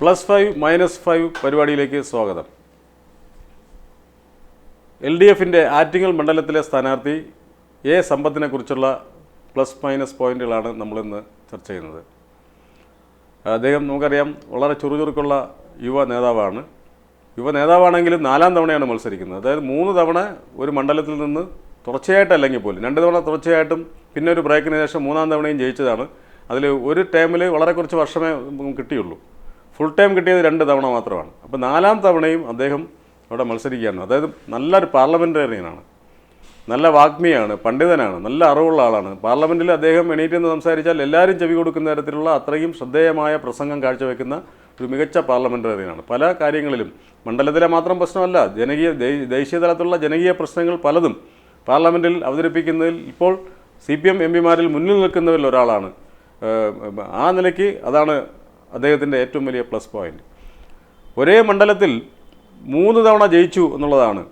Plus five minus five പരിപാടിയിലേക്ക് സ്വാഗതം. L D എഫിന്റെ ആറ്റിങ്ങൽ മണ്ഡലത്തിലെ സ്ഥാനാർത്ഥി എ സമ്പത്തിനെ കുറിച്ചുള്ള പ്ലസ് മൈനസ് പോയിന്റുകളാണ് നമ്മളിന്ന് ചർച്ച ചെയ്യുന്നത്. അദ്ദേഹം നമുക്കറിയാം വളരെ ചുറുചുറുക്കുള്ള യുവ നേതാവാണ്. യുവ നേതാവാണെങ്കിലും നാലാം തവണയാണ് മത്സരിക്കുന്നത്. അതായത് മൂന്ന് തവണ ഒരു മണ്ഡലത്തിൽ നിന്ന് തുടർച്ചയായിട്ടല്ലെങ്കിൽ പോലും രണ്ട് തവണ തുടർച്ചയായിട്ടും പിന്നെ ഒരു ബ്രേക്കിന് ശേഷം മൂന്നാം തവണയും ജയിച്ചതാണ്. അതിൽ ഒരു ടൈമിൽ വളരെ കുറച്ച് വർഷമേ കിട്ടിയുള്ളൂ. ഫുൾ ടൈം കിട്ടിയത് രണ്ട് തവണ മാത്രമാണ്. അപ്പോൾ നാലാം തവണയും അദ്ദേഹം അവിടെ മത്സരിക്കുകയാണ്. അതായത് നല്ലൊരു പാർലമെന്റേറിയനാണ് നല്ല വാഗ്മിയാണ് പണ്ഡിതനാണ് നല്ല അറിവുള്ള ആളാണ്. പാർലമെന്റിൽ അദ്ദേഹം എണീറ്റ് നിന്ന് സംസാരിച്ചാൽ എല്ലാവരും ചെവി കൊടുക്കുന്ന തരത്തിലുള്ള അത്രയും ശ്രദ്ധേയമായ പ്രസംഗം കാഴ്ചവെക്കുന്ന ഒരു മികച്ച പാർലമെന്റേറിയനാണ് പല കാര്യങ്ങളിലും മണ്ഡലത്തിലെ മാത്രം പ്രശ്നമല്ല ജനകീയ ദേശീയ തലത്തിലുള്ള ജനകീയ പ്രശ്നങ്ങൾ പലതും പാർലമെന്റിൽ അവതരിപ്പിക്കുന്നതിൽ ഇപ്പോൾ സി പി എം എം പിമാരിൽ മുന്നിൽ നിൽക്കുന്നവരിൽ ഒരാളാണ്. ആ നിലയ്ക്ക് അതാണ് അദ്ദേഹത്തിന്റെ ഏറ്റവും വലിയ പ്ലസ് പോയിന്റ് ഒരേ മണ്ഡലത്തിൽ മൂന്ന് തവണ ജയിച്ചു എന്നുള്ളതാണ്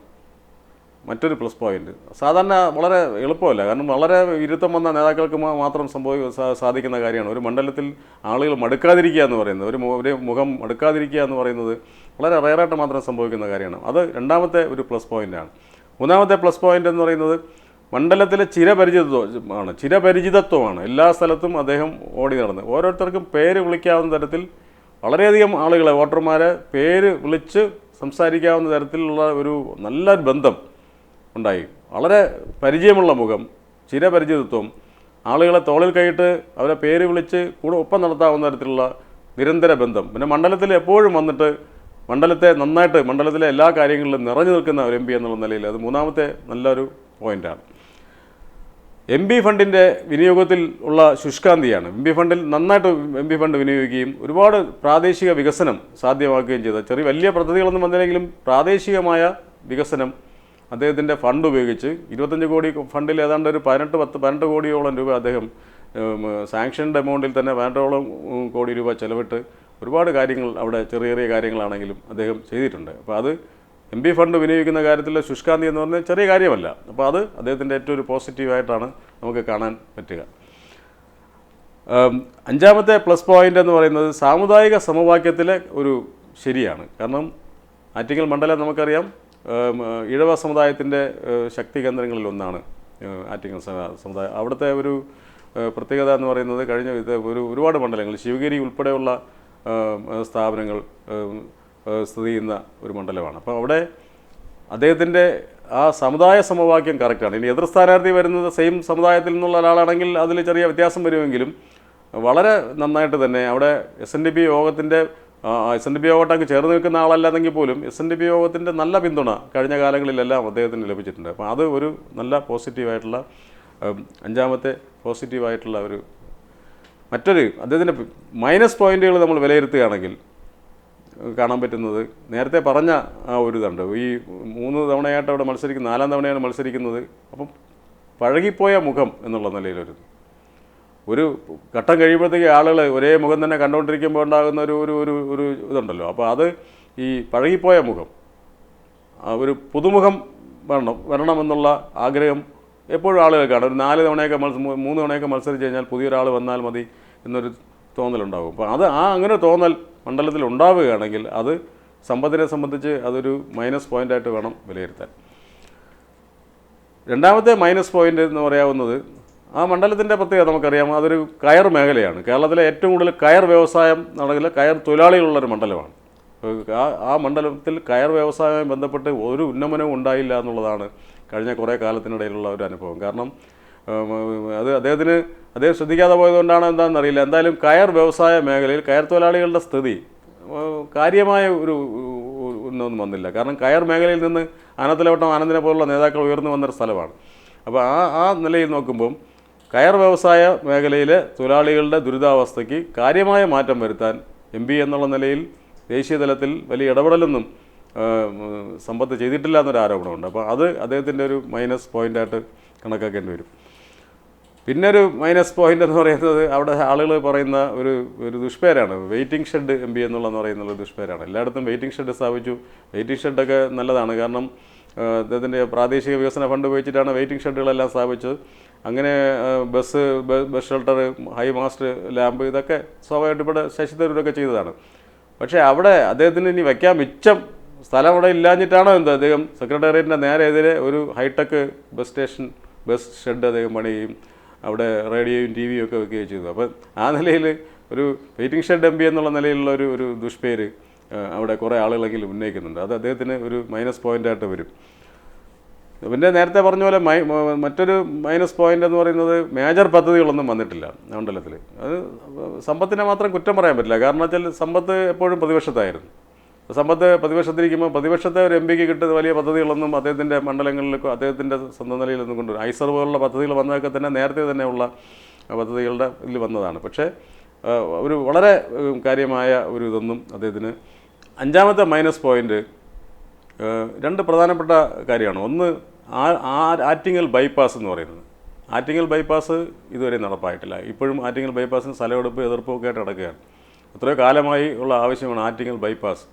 മറ്റൊരു പ്ലസ് പോയിന്റ് സാധാരണ വളരെ എളുപ്പമല്ല. കാരണം വളരെ ഇരുത്തം വന്ന നേതാക്കൾക്ക് മാത്രം സംഭവി സാധിക്കുന്ന കാര്യമാണ്. ഒരു മണ്ഡലത്തിൽ ആളുകൾ മടുക്കാതിരിക്കുക എന്ന് പറയുന്നത് ഒരു ഒരു മുഖം മടുക്കാതിരിക്കുക എന്ന് പറയുന്നത് വളരെ റയറായിട്ട് മാത്രം സംഭവിക്കുന്ന കാര്യമാണ്. അത് രണ്ടാമത്തെ ഒരു പ്ലസ് പോയിന്റാണ് മൂന്നാമത്തെ പ്ലസ് പോയിന്റ് എന്ന് പറയുന്നത് മണ്ഡലത്തിലെ ചിരപരിചിതത്വമാണ് ചിരപരിചിതത്വമാണ്. എല്ലാ സ്ഥലത്തും അദ്ദേഹം ഓടി നടന്ന്. ഓരോരുത്തർക്കും പേര് വിളിക്കാവുന്ന തരത്തിൽ വളരെയധികം ആളുകളെ വോട്ടർമാരെ പേര് വിളിച്ച് സംസാരിക്കാവുന്ന തരത്തിലുള്ള ഒരു നല്ല ബന്ധം ഉണ്ടായി. വളരെ പരിചയമുള്ള മുഖം ചിരപരിചിതത്വം. ആളുകളെ തോളിൽ കൈയിട്ട് അവരെ പേര് വിളിച്ച് കൂടെ ഒപ്പം നടത്താവുന്ന തരത്തിലുള്ള നിരന്തര ബന്ധം. പിന്നെ മണ്ഡലത്തിൽ എപ്പോഴും വന്നിട്ട് മണ്ഡലത്തെ നന്നായിട്ട് മണ്ഡലത്തിലെ എല്ലാ കാര്യങ്ങളിലും നിറഞ്ഞു നിൽക്കുന്ന ഒരു എം പി എന്നുള്ള നിലയിൽ അത് മൂന്നാമത്തെ നല്ലൊരു പോയിന്റാണ്. എം ബി ഫണ്ടിന്റെ വിനിയോഗത്തിൽ ഉള്ള ശുഷ്കാന്തിയാണ്. എം ബി ഫണ്ടിൽ നന്നായിട്ട് എം ബി ഫണ്ട് വിനിയോഗിക്കുകയും ഒരുപാട് പ്രാദേശിക വികസനം സാധ്യമാക്കുകയും ചെയ്ത ചെറിയ വലിയ പദ്ധതികളൊന്നും വന്നില്ലെങ്കിലും പ്രാദേശികമായ വികസനം അദ്ദേഹത്തിന്റെ ഫണ്ട് ഉപയോഗിച്ച് ഇരുപത്തഞ്ച് കോടി ഫണ്ടിൽ ഏതാണ്ട് ഒരു പതിനെട്ട് പത്ത് പതിനെട്ട് കോടിയോളം രൂപ അദ്ദേഹം സാങ്ഷൻഡ് എമൗണ്ടിൽ തന്നെ പതിനെട്ടോളം കോടി രൂപ ചെലവിട്ട് ഒരുപാട് കാര്യങ്ങൾ അവിടെ ചെറിയ ചെറിയ കാര്യങ്ങളാണെങ്കിലും അദ്ദേഹം ചെയ്തിട്ടുണ്ട്. അപ്പോൾ അത് എം പി ഫണ്ട് വിനിയോഗിക്കുന്ന കാര്യത്തിൽ ശുഷ്കാന്തി എന്ന് പറഞ്ഞാൽ ചെറിയ കാര്യമല്ല. അപ്പോൾ അത് അദ്ദേഹത്തിന്റെ ഏറ്റവും ഒരു പോസിറ്റീവായിട്ടാണ് നമുക്ക് കാണാൻ പറ്റുക. അഞ്ചാമത്തെ പ്ലസ് പോയിന്റ് എന്ന് പറയുന്നത് സാമുദായിക സമവാക്യത്തിലെ ഒരു ശരിയാണ്. കാരണം ആറ്റിങ്ങൽ മണ്ഡലം നമുക്കറിയാം ഇഴവ സമുദായത്തിന്റെ ശക്തി കേന്ദ്രങ്ങളിൽ ഒന്നാണ് ആറ്റിങ്ങൽ സമുദായം. അവിടുത്തെ ഒരു പ്രത്യേകത എന്ന് പറയുന്നത് കഴിഞ്ഞ ഒരു ഒരുപാട് മണ്ഡലങ്ങൾ ശിവഗിരി ഉൾപ്പെടെയുള്ള സ്ഥാപനങ്ങൾ സ്ഥിതി ചെയ്യുന്ന ഒരു മണ്ഡലമാണ്. അപ്പോൾ അവിടെ അദ്ദേഹത്തിന്റെ ആ സമുദായ സമവാക്യം കറക്റ്റാണ് ഇനി എതിർ സ്ഥാനാർത്ഥി വരുന്നത് സെയിം സമുദായത്തിൽ നിന്നുള്ള ഒരാളാണെങ്കിൽ അതിൽ ചെറിയ വ്യത്യാസം വരുമെങ്കിലും വളരെ നന്നായിട്ട് തന്നെ അവിടെ എസ് എൻ ഡി പി യോഗത്തിന്റെ എസ് എൻ ഡി പി യോഗട്ടങ്ങ് ചേർന്ന് നിൽക്കുന്ന ആളല്ലാതെങ്കിൽ പോലും എസ് എൻ ഡി പി യോഗത്തിന്റെ നല്ല പിന്തുണ കഴിഞ്ഞ കാലങ്ങളിലെല്ലാം അദ്ദേഹത്തിന് ലഭിച്ചിട്ടുണ്ട്. അപ്പോൾ അത് ഒരു നല്ല പോസിറ്റീവായിട്ടുള്ള അഞ്ചാമത്തെ പോസിറ്റീവായിട്ടുള്ള ഒരു മറ്റൊരു അദ്ദേഹത്തിന്റെ മൈനസ് പോയിന്റുകൾ നമ്മൾ വിലയിരുത്തുകയാണെങ്കിൽ കാണാൻ പറ്റുന്നത്. നേരത്തെ പറഞ്ഞ ആ ഒരു ഇതുണ്ട്. ഈ മൂന്ന് തവണയായിട്ട് അവിടെ മത്സരിക്കുന്ന നാലാം തവണയാണ് മത്സരിക്കുന്നത്. അപ്പം പഴകിപ്പോയ മുഖം എന്നുള്ള നിലയിലൊരു ഒരു ഘട്ടം കഴിയുമ്പോഴത്തേക്ക് ആളുകൾ ഒരേ മുഖം തന്നെ കണ്ടുകൊണ്ടിരിക്കുമ്പോൾ ഉണ്ടാകുന്ന ഒരു ഒരു ഒരു ഒരു ഇതുണ്ടല്ലോ. അപ്പോൾ അത് ഈ പഴകിപ്പോയ മുഖം ഒരു പുതുമുഖം വരണം വരണമെന്നുള്ള ആഗ്രഹം എപ്പോഴും ആളുകൾക്കാണ്. ഒരു നാല് തവണയൊക്കെ മത്സ മൂന്ന് തവണയൊക്കെ മത്സരിച്ച് കഴിഞ്ഞാൽ പുതിയൊരാൾ വന്നാൽ മതി എന്നൊരു തോന്നലുണ്ടാകും അപ്പോൾ അത് ആ അങ്ങനെ തോന്നൽ മണ്ഡലത്തിൽ ഉണ്ടാവുകയാണെങ്കിൽ അത് സമ്പത്തിനെ സംബന്ധിച്ച് അതൊരു മൈനസ് പോയിന്റായിട്ട് വേണം വിലയിരുത്താൻ. രണ്ടാമത്തെ മൈനസ് പോയിന്റ് എന്ന് പറയാവുന്നത് ആ മണ്ഡലത്തിന്റെ പ്രത്യേകത നമുക്കറിയാം. അതൊരു കയർ മേഖലയാണ്. കേരളത്തിലെ ഏറ്റവും കൂടുതൽ കയർ വ്യവസായം നടക്കില്ല കയർ തൊഴിലാളികളുള്ളൊരു മണ്ഡലമാണ്. ആ ആ മണ്ഡലത്തിൽ കയർ വ്യവസായവുമായി ബന്ധപ്പെട്ട് ഒരു ഉന്നമനവും ഉണ്ടായില്ല എന്നുള്ളതാണ് കഴിഞ്ഞ കുറേ കാലത്തിനിടയിലുള്ള ഒരു അനുഭവം. കാരണം അത് അദ്ദേഹത്തിന് അദ്ദേഹം ശ്രദ്ധിക്കാതെ പോയതുകൊണ്ടാണ് എന്താണെന്ന് അറിയില്ല. എന്തായാലും കയർ വ്യവസായ മേഖലയിൽ കയർ തൊഴിലാളികളുടെ സ്ഥിതി കാര്യമായ ഒരു ഒന്നും വന്നില്ല. കാരണം കയർ മേഖലയിൽ നിന്ന് ആനന്ദലവട്ടം ആനന്ദിനെ പോലുള്ള നേതാക്കൾ ഉയർന്നു വന്നൊരു സ്ഥലമാണ്. അപ്പോൾ ആ ആ നിലയിൽ നോക്കുമ്പം കയർ വ്യവസായ മേഖലയിലെ തൊഴിലാളികളുടെ ദുരിതാവസ്ഥയ്ക്ക് കാര്യമായ മാറ്റം വരുത്താൻ എം പി എന്നുള്ള നിലയിൽ ദേശീയ തലത്തിൽ വലിയ ഇടപെടലൊന്നും സമ്പത്ത് ചെയ്തിട്ടില്ല എന്നൊരു ആരോപണമുണ്ട്. അപ്പോൾ അത് അദ്ദേഹത്തിന്റെ ഒരു മൈനസ് പോയിന്റായിട്ട് കണക്കാക്കേണ്ടി വരും. പിന്നെ ഒരു മൈനസ് പോയിന്റ് എന്ന് പറയുന്നത് അവിടെ ആളുകൾ പറയുന്ന ഒരു ഒരു ദുഷ്പേരാണ്. വെയിറ്റിംഗ് ഷെഡ് എം പി എന്നുള്ളതെന്ന് പറയുന്ന ഒരു ദുഷ്പേരാണ്. എല്ലായിടത്തും വെയിറ്റിംഗ് ഷെഡ് സ്ഥാപിച്ചു. വെയിറ്റിംഗ് ഷെഡൊക്കെ നല്ലതാണ്. കാരണം അദ്ദേഹത്തിന്റെ പ്രാദേശിക വികസന ഫണ്ട് ഉപയോഗിച്ചിട്ടാണ് വെയിറ്റിംഗ് ഷെഡുകളെല്ലാം സ്ഥാപിച്ചത്. അങ്ങനെ bus bus shelter high mast lamp ഇതൊക്കെ സ്വാഭാവികമായിട്ട് ഇവിടെ ശശി തരൂരൊക്കെ ചെയ്തതാണ്. പക്ഷേ അവിടെ അദ്ദേഹത്തിന് ഇനി വയ്ക്കാൻ മിച്ചം സ്ഥലം അവിടെ ഇല്ലാഞ്ഞിട്ടാണോ എന്തോ? അദ്ദേഹം സെക്രട്ടേറിയറ്റിന്റെ നേരെ എതിരെ ഒരു hi tech bus station bus shed അദ്ദേഹം പണിയുകയും അവിടെ റേഡിയോയും ടി വിയും ഒക്കെ വെക്കുകയും ചെയ്തു അപ്പം ആ നിലയിൽ ഒരു വെയിറ്റിംഗ് ഷെഡ് എം പി എന്നുള്ള നിലയിലുള്ള ഒരു ഒരു ദുഷ്പേര് അവിടെ കുറേ ആളുകളെങ്കിലും ഉന്നയിക്കുന്നുണ്ട്. അത് അദ്ദേഹത്തിന് ഒരു മൈനസ് പോയിന്റായിട്ട് വരും. പിന്നെ നേരത്തെ പറഞ്ഞ പോലെ മൈ മറ്റൊരു മൈനസ് പോയിന്റ് എന്ന് പറയുന്നത് മേജർ പദ്ധതികളൊന്നും വന്നിട്ടില്ല മണ്ഡലത്തിൽ. അത് സമ്പത്തിനെ മാത്രം കുറ്റം പറയാൻ പറ്റില്ല. കാരണം വെച്ചാൽ സമ്പത്ത് എപ്പോഴും പ്രതിപക്ഷത്തായിരുന്നു. സമ്പത്ത് പ്രതിപക്ഷത്തിരിക്കുമ്പോൾ പ്രതിപക്ഷത്തെ ഒരു എം പിക്ക് കിട്ടുന്ന വലിയ പദ്ധതികളൊന്നും അദ്ദേഹത്തിന്റെ മണ്ഡലങ്ങളിലേക്കോ അദ്ദേഹത്തിന്റെ സ്വന്തം നിലയിലൊന്നും കൊണ്ടുവരും ഐസർ പോലുള്ള പദ്ധതികൾ വന്നതൊക്കെ തന്നെ നേരത്തെ തന്നെയുള്ള പദ്ധതികളുടെ ഇതിൽ വന്നതാണ്. പക്ഷേ ഒരു വളരെ കാര്യമായ ഒരു ഇതൊന്നും അദ്ദേഹത്തിന് അഞ്ചാമത്തെ മൈനസ് പോയിന്റ് രണ്ട് പ്രധാനപ്പെട്ട കാര്യമാണ്. ഒന്ന് ആറ്റിങ്ങൽ ബൈപ്പാസ് എന്ന് പറയുന്നത്. ആറ്റിങ്ങൽ ബൈപ്പാസ് ഇതുവരെ നടപ്പായിട്ടില്ല. ഇപ്പോഴും ആറ്റിങ്ങൽ ബൈപ്പാസിന് സ്ഥലമെടുപ്പ് എതിർപ്പൊക്കെ ആയിട്ട് നടക്കുകയാണ്. എത്രയോ കാലമായി ഉള്ള ആവശ്യമാണ് ആറ്റിങ്ങൽ ബൈപ്പാസ്.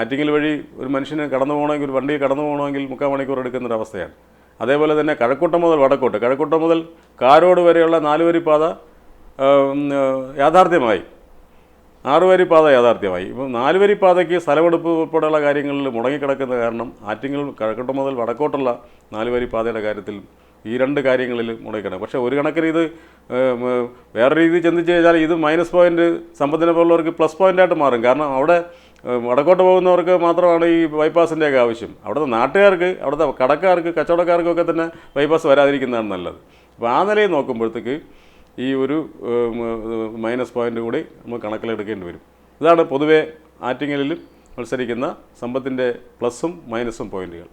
ആറ്റിങ്ങൽ വഴി ഒരു മനുഷ്യന് കടന്നു പോകണമെങ്കിൽ ഒരു വണ്ടി കടന്നു പോകണമെങ്കിൽ മുക്കാൽ മണിക്കൂർ എടുക്കുന്നൊരവസ്ഥയാണ് അതേപോലെ തന്നെ കഴക്കൂട്ടം മുതൽ വടക്കോട്ട്. കഴക്കൂട്ടം മുതൽ കാരോട് വരെയുള്ള നാലുവരി പാത യാഥാർത്ഥ്യമായി. ആറുവരി പാത യാഥാർത്ഥ്യമായി. ഇപ്പം നാലുവരി പാതയ്ക്ക് സ്ഥലമെടുപ്പ് ഉൾപ്പെടെയുള്ള കാര്യങ്ങളിൽ മുടങ്ങിക്കിടക്കുന്ന കാരണം ആറ്റിങ്ങൽ കഴക്കൂട്ടം മുതൽ വടക്കോട്ടുള്ള നാലുവരി പാതയുടെ കാര്യത്തിൽ ഈ രണ്ട് കാര്യങ്ങളിൽ മുടങ്ങിക്കിടക്കും പക്ഷേ ഒരു കണക്കിന് ഇത് വേറെ രീതിയിൽ ചിന്തിച്ച് കഴിഞ്ഞാൽ ഇത് മൈനസ് പോയിന്റ് സമ്പത്തിനെ പോലുള്ളവർക്ക് പ്ലസ് പോയിന്റായിട്ട് മാറും. കാരണം അവിടെ വടക്കോട്ട് പോകുന്നവർക്ക് മാത്രമാണ് ഈ ബൈപ്പാസിന്റെയൊക്കെ ആവശ്യം. അവിടുത്തെ നാട്ടുകാർക്ക് അവിടുത്തെ കടക്കാർക്ക് കച്ചവടക്കാർക്കൊക്കെ തന്നെ ബൈപ്പാസ് വരാതിരിക്കുന്നതാണ് നല്ലത്. അപ്പോൾ ആ നിലയിൽ നോക്കുമ്പോഴത്തേക്ക് ഈ ഒരു മൈനസ് പോയിന്റ് കൂടി നമ്മൾ കണക്കിലെടുക്കേണ്ടി വരും. ഇതാണ് പൊതുവേ ആറ്റിങ്ങലിൽ മത്സരിക്കുന്ന സമ്പത്തിന്റെ പ്ലസും മൈനസും പോയിന്റുകൾ.